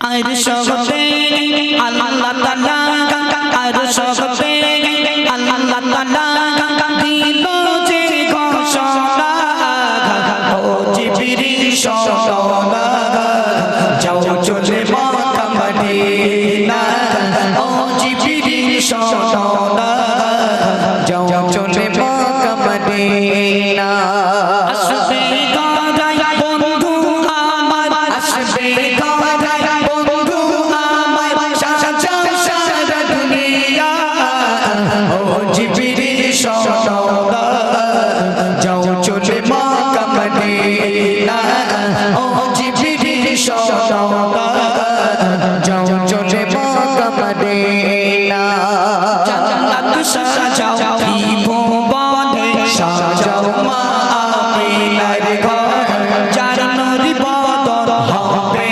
আর সবে আল্লাহ তাআলা আর সবে আল্লাহ তাআলা দিল যে ঘোষণা ও জিবরি সকালা যাও চলে মক্কা মদিনা ও জিবরি সকালা মদিনা ও জিবরিল সওদা যাও চলে মক্কা মদিনা জান্নাত সাজাও কি ভুবনে সাজাও মা আমিনার ঘর যার নূরি বদর হবে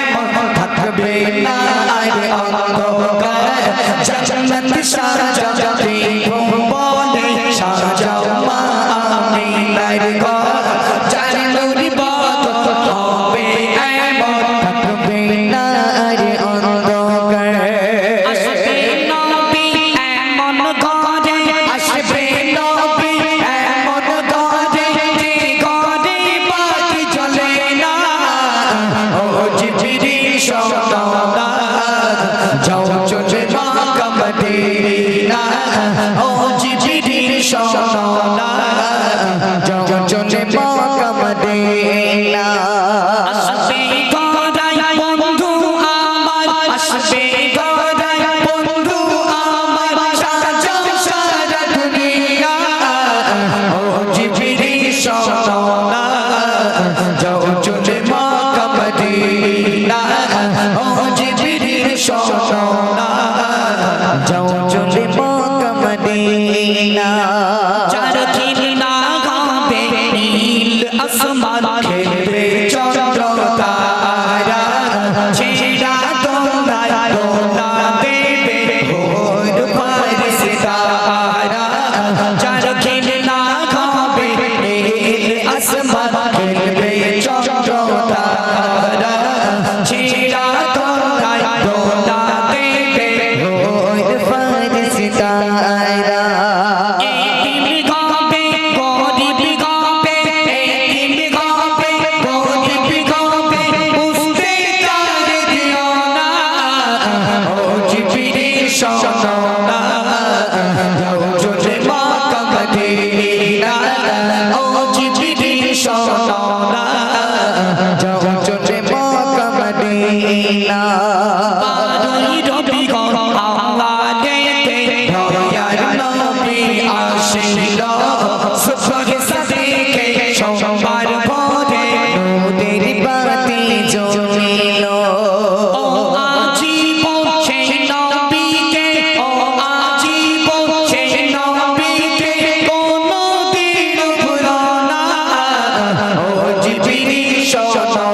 এমন থাকবে না আর অন্ধকার জান্নাত সাজাও কি ভুবনে সাজাও মা আমিনার ঘর দাও না বিভীষণ